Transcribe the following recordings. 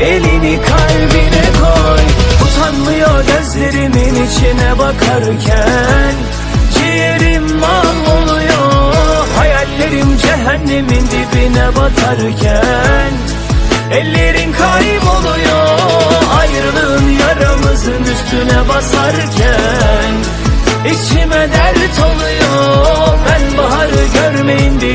Elini kalbine koy. Utanmıyor gözlerimin içine bakarken. Ciğerim mahvoluyor. Hayallerim cehennemin dibine batarken. Ellerin kayboluyor. Ayrılığın yaramızın üstüne basarken. İçime dert oluyor. Ben baharı görmeyin bir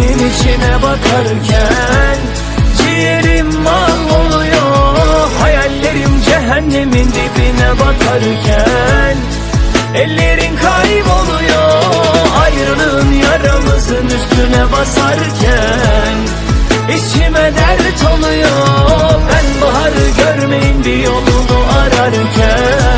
içine bakarken Ciğerim mahvoluyor Hayallerim cehennemin dibine batarken Ellerin kayboluyor Ayrılığın yaramızın üstüne basarken İçime dert oluyor. Ben baharı görmeyin bir yolunu ararken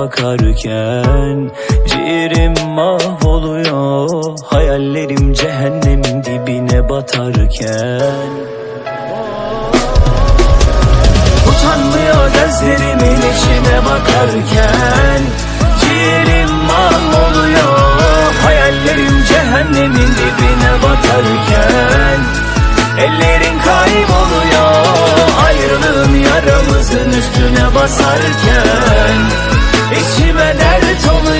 bakarken Ciğerim mahvoluyor Hayallerim cehennemin dibine batarken. Utanmıyor gözlerimin içine bakarken Ciğerim mahvoluyor Hayallerim cehennemin dibine batarken. Ellerin kayboluyor Ayrılığın yaramızın üstüne basarken İçime dert oluyor